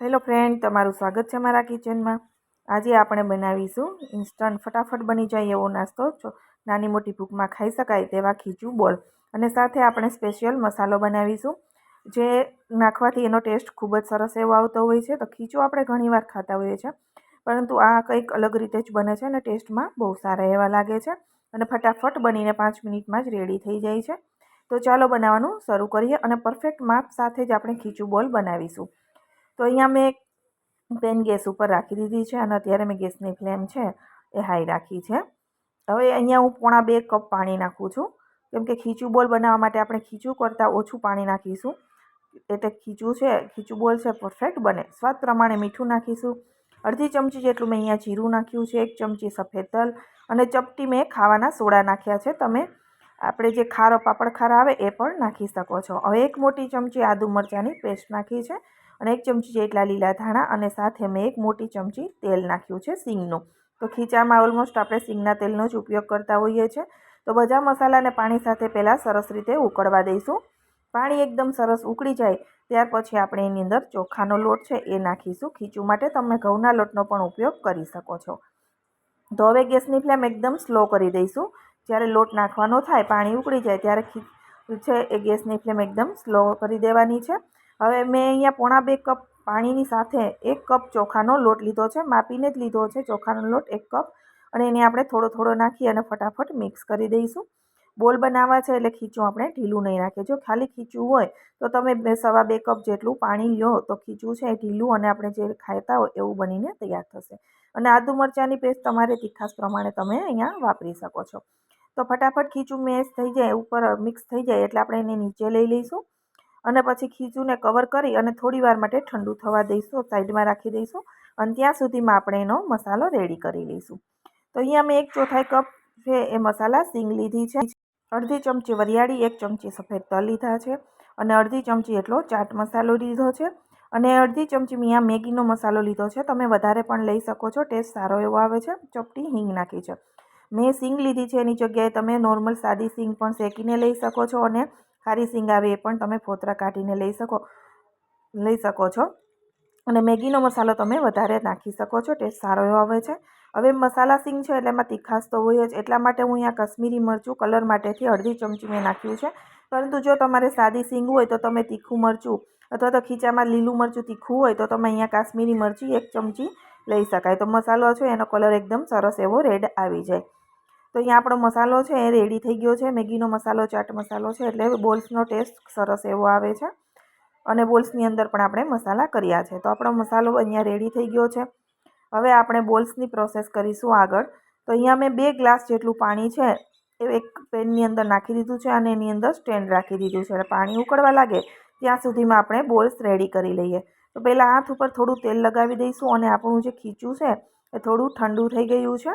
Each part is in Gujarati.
હેલો ફ્રેન્ડ, તમારું સ્વાગત છે મારા કિચનમાં. આજે આપણે બનાવીશું ઇન્સ્ટન્ટ ફટાફટ બની જાય એવો નાસ્તો. નાની મોટી ભૂખમાં ખાઈ શકાય તેવા ખીચું બોલ. અને સાથે આપણે સ્પેશિયલ મસાલો બનાવીશું, જે નાખવાથી એનો ટેસ્ટ ખૂબ જ સરસ એવો આવતો હોય છે. તો ખીચું આપણે ઘણીવાર ખાતા હોઈએ છીએ, પરંતુ આ કંઈક અલગ રીતે જ બને છે અને ટેસ્ટમાં બહુ સારા એવા લાગે છે. અને ફટાફટ બનીને પાંચ મિનિટમાં જ રેડી થઈ જાય છે. તો ચાલો બનાવવાનું શરૂ કરીએ અને પરફેક્ટ માપ સાથે જ આપણે ખીચું બોલ બનાવીશું. તો અહીંયા મેં પેન ગેસ ઉપર રાખી દીધી છે અને અત્યારે મેં ગેસની ફ્લેમ છે એ હાઈ રાખી છે. હવે અહીંયા હું પોણા બે કપ પાણી નાખું છું. કેમ કે ખીચું બોલ બનાવવા માટે આપણે ખીચું કરતાં ઓછું પાણી નાખીશું. એટલે ખીચું છે, ખીચું બોલ છે પરફેક્ટ બને. સ્વાદ પ્રમાણે મીઠું નાખીશું. અડધી ચમચી જેટલું મેં અહીંયા જીરું નાખ્યું છે, એક ચમચી સફેદ તલ અને ચપટી મેં ખાવાના સોડા નાખ્યા છે. તમે આપણે જે ખારો પાપડ ખારા આવે એ પણ નાખી શકો છો. હવે એક મોટી ચમચી આદુ મરચાંની પેસ્ટ નાખી છે. અને એક ચમચી જેટલા લીલા ધાણા અને સાથે મેં એક મોટી ચમચી તેલ નાખ્યું છે સિંગનું. તો ખીચામાં ઓલમોસ્ટ આપણે સિંગના તેલનો જ ઉપયોગ કરતા હોઈએ છીએ. તો બધા મસાલાને પાણી સાથે પહેલાં સરસ રીતે ઉકળવા દઈશું. પાણી એકદમ સરસ ઉકળી જાય, ત્યાર પછી આપણે એની અંદર ચોખાનો લોટ છે એ નાખીશું. ખીચું માટે તમે ઘઉંના લોટનો પણ ઉપયોગ કરી શકો છો. તો હવે ગેસની ફ્લેમ એકદમ સ્લો કરી દઈશું. જ્યારે લોટ નાખવાનો થાય, પાણી ઉકળી જાય, ત્યારે ખી છે એ ગેસની ફ્લેમ એકદમ સ્લો કરી દેવાની છે. હવે મેં અહીંયા પોણા બે કપ પાણીની સાથે એક કપ ચોખાનો લોટ લીધો છે. માપીને જ લીધો છે ચોખાનો લોટ એક કપ. અને એને આપણે થોડો થોડો નાખી અને ફટાફટ મિક્સ કરી દઈશું. બોલ બનાવવા છે એટલે ખીચું આપણે ઢીલું નહીં રાખીએ. જો ખાલી ખીચું હોય તો તમે સવા બે કપ જેટલું પાણી લો તો ખીચું છે એ ઢીલું અને આપણે જે ખાતા હોય એવું બનીને તૈયાર થશે. અને આદુ મરચાંની પેસ્ટ તમારે તીખાસ પ્રમાણે તમે અહીંયા વાપરી શકો છો. તો ફટાફટ ખીચું મેશ થઈ જાય, ઉપર મિક્સ થઈ જાય એટલે આપણે એને નીચે લઈ લઈશું. અને પછી ખીચુંને કવર કરી અને થોડી વાર માટે ઠંડુ થવા દઈશું, સાઈડમાં રાખી દઈશું અને ત્યાં સુધીમાં આપણે એનો મસાલો રેડી કરી લઈશું. તો અહીંયા મેં એક ચોથાઈ કપ છે એ મસાલા, સીંગ લીધી છે. અડધી ચમચી વરિયાળી, એક ચમચી સફેદ તલ લીધા છે અને અડધી ચમચી એટલો ચાટ મસાલો લીધો છે. અને અડધી ચમચી મેં મેગીનો મસાલો લીધો છે. તમે વધારે પણ લઈ શકો છો, ટેસ્ટ સારો એવો આવે છે. ચપટી હિંગ નાખી છે. મેં સિંગ લીધી છે, એની જગ્યાએ તમે નોર્મલ સાદી સિંગ પણ શેકીને લઈ શકો છો અને ખારી સિંગ આવે એ પણ તમે ફોતરા કાઢીને લઈ શકો લઈ શકો છો. અને મેગીનો મસાલો તમે વધારે નાખી શકો છો, ટેસ્ટ સારો એવો આવે છે. હવે મસાલા સિંગ છે એટલે એમાં તીખાશ તો હોય જ. એટલા માટે હું અહીંયા કશ્મીરી મરચું કલર માટેથી અડધી ચમચી મેં નાખ્યું છે. પરંતુ જો તમારે સાદી સિંગ હોય તો તમે તીખું મરચું અથવા તો ખીચામાં લીલું મરચું તીખું હોય તો તમે અહીંયા કાશ્મીરી મરચી એક ચમચી લઈ શકાય. તો મસાલો છે એનો કલર એકદમ સરસ એવો રેડ આવી જાય. તો અહીંયા આપણો મસાલો છે એ રેડી થઈ ગયો છે. મેગીનો મસાલો, ચાટ મસાલો છે. એટલે બોલ્સનો ટેસ્ટ સરસ એવો આવે છે. અને બોલ્સની અંદર પણ આપણે મસાલા કર્યા છે. તો આપણો મસાલો અહીંયા રેડી થઈ ગયો છે. હવે આપણે બોલ્સની પ્રોસેસ કરીશું આગળ. તો અહીંયા મેં બે ગ્લાસ જેટલું પાણી છે એ એક પેનની અંદર નાખી દીધું છે અને એની અંદર સ્ટેન્ડ રાખી દીધું છે. એટલે પાણી ઉકળવા લાગે ત્યાં સુધીમાં આપણે બોલ્સ રેડી કરી લઈએ. તો પહેલાં હાથ ઉપર થોડું તેલ લગાવી દઈશું અને આપણું જે ખીચું છે એ થોડું ઠંડુ થઈ ગયું છે.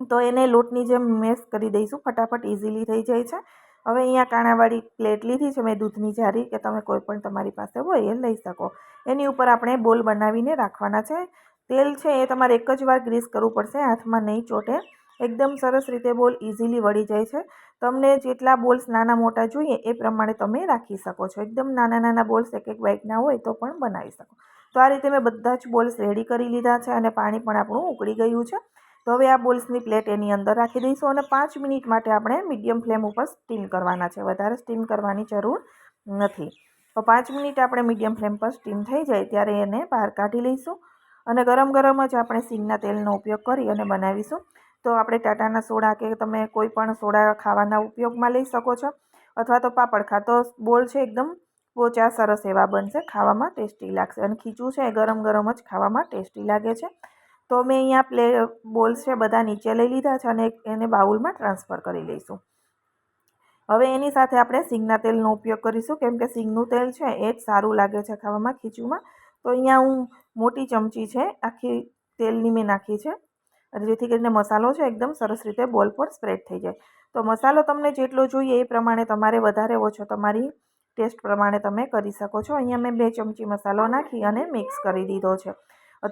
તો એને લોટની જેમ મેશ કરી દઈશું, ફટાફટ ઇઝીલી થઈ જાય છે. હવે અહીંયા કાણાવાળી પ્લેટ લીધી છે, મેં દૂધની જારી કે તમે કોઈ પણ તમારી પાસે હોય એ લઈ શકો. એની ઉપર આપણે બોલ બનાવીને રાખવાના છે. તેલ છે એ તમારે એક જ વાર ગ્રીસ કરવું પડશે, હાથમાં નહીં ચોટે. એકદમ સરસ રીતે બોલ ઇઝીલી વળી જાય છે. તમને જેટલા બોલ્સ નાના મોટા જોઈએ એ પ્રમાણે તમે રાખી શકો છો. એકદમ નાના નાના બોલ્સ એક એક બાઇકના હોય તો પણ બનાવી શકો. તો આ રીતે મેં બધા જ બોલ્સ રેડી કરી લીધા છે અને પાણી પણ આપણું ઉકળી ગયું છે. તો હવે આ બોલ્સની પ્લેટ એની અંદર રાખી દઈશું અને પાંચ મિનિટ માટે આપણે મીડિયમ ફ્લેમ ઉપર સ્ટીમ કરવાના છે. વધારે સ્ટીમ કરવાની જરૂર નથી. તો પાંચ મિનિટ આપણે મીડિયમ ફ્લેમ પર સ્ટીમ થઈ જાય ત્યારે એને બહાર કાઢી લઈશું અને ગરમ ગરમ જ આપણે સિંગના તેલનો ઉપયોગ કરી અને બનાવીશું. તો આપણે ટાટાના સોડા કે તમે કોઈ પણ સોડા ખાવાના ઉપયોગમાં લઈ શકો છો અથવા તો પાપડ ખાતો બોલ છે એકદમ પોચા સરસ એવા બનશે, ખાવામાં ટેસ્ટી લાગશે અને ખીચું છે એ ગરમ ગરમ જ ખાવામાં ટેસ્ટી લાગે છે. તો મેં અહીંયા પ્લે બોલ્સ છે બધા નીચે લઈ લીધા છે અને એને બાઉલમાં ટ્રાન્સફર કરી લઈશું. હવે એની સાથે આપણે સિંગના તેલનો ઉપયોગ કરીશું. કેમ કે સિંગનું તેલ છે એ જ સારું લાગે છે ખાવામાં ખીચુમાં. તો અહીંયા હું મોટી ચમચી છે આખી તેલની મેં નાખી છે. અને જેથી કરીને મસાલો છે એકદમ સરસ રીતે બોલ પર સ્પ્રેડ થઈ જાય. તો મસાલો તમને જેટલો જોઈએ એ પ્રમાણે તમારે વધારે ઓછો તમારી ટેસ્ટ પ્રમાણે તમે કરી શકો છો. અહીંયા મેં બે ચમચી મસાલો નાખી અને મિક્સ કરી દીધો છે.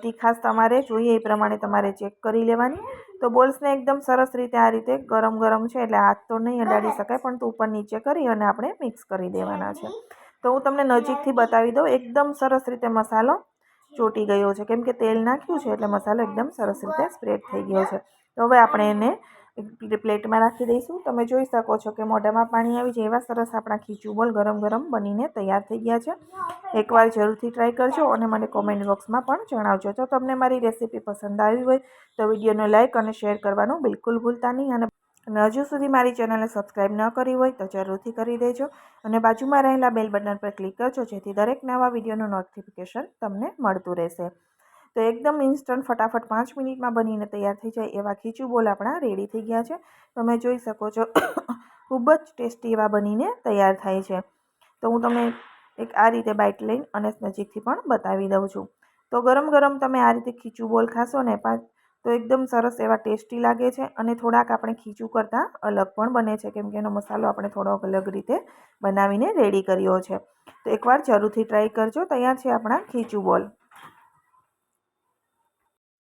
તીખાશ તમારે જોઈએ એ પ્રમાણે તમારે ચેક કરી લેવાની. તો બોલ્સને એકદમ સરસ રીતે આ રીતે ગરમ ગરમ છે એટલે હાથ તો નહીં અડાડી શકાય પણ તો ઉપર નીચે કરી અને આપણે મિક્સ કરી દેવાના છે. તો હું તમને નજીકથી બતાવી દઉં એકદમ સરસ રીતે મસાલો ચોંટી ગયો છે. કેમ કે તેલ નાખ્યું છે એટલે મસાલો એકદમ સરસ રીતે સ્પ્રેડ થઈ ગયો છે. તો હવે આપણે એને પ્લેટમાં રાખી દઈશું. તમે જોઈ શકો છો કે મોઢામાં પાણી આવી જાય એવા સરસ આપણા ખીચું બોલ ગરમ ગરમ બનીને તૈયાર થઈ ગયા છે. એકવાર જરૂરથી ટ્રાય કરજો અને મને કોમેન્ટ બોક્સમાં પણ જણાવજો. જો તમને મારી રેસીપી પસંદ આવી હોય તો વિડીયોને લાઇક અને શેર કરવાનું બિલકુલ ભૂલતા નહીં. અને અને હજુ સુધી મારી ચેનલને સબસ્ક્રાઈબ ન કરી હોય તો જરૂરથી કરી દેજો. અને બાજુમાં રહેલા બેલ બટન પર ક્લિક કરજો જેથી દરેક નવા વિડીયોનું નોટિફિકેશન તમને મળતું રહેશે. તો એકદમ ઇન્સ્ટન્ટ ફટાફટ પાંચ મિનિટમાં બનીને તૈયાર થઈ જાય એવા ખીચું બોલ આપણા રેડી થઈ ગયા છે. તમે જોઈ શકો છો, ખૂબ જ ટેસ્ટી એવા બનીને તૈયાર થાય છે. તો હું તમને એક આ રીતે બાઇટ લઈને અને નજીકથી પણ બતાવી દઉં છું. તો ગરમ ગરમ તમે આ રીતે ખીચું બોલ ખાશો ને પાંચ તો એકદમ સરસ એવા ટેસ્ટી લાગે છે અને થોડાક આપણે ખીચું કરતાં અલગ પણ બને છે, કેમ કે એનો મસાલો આપણે થોડોક અલગ રીતે બનાવીને રેડી કર્યો છે. તો એકવાર જરૂરથી ટ્રાય કરજો, તૈયાર છે આપણા ખીચું બોલ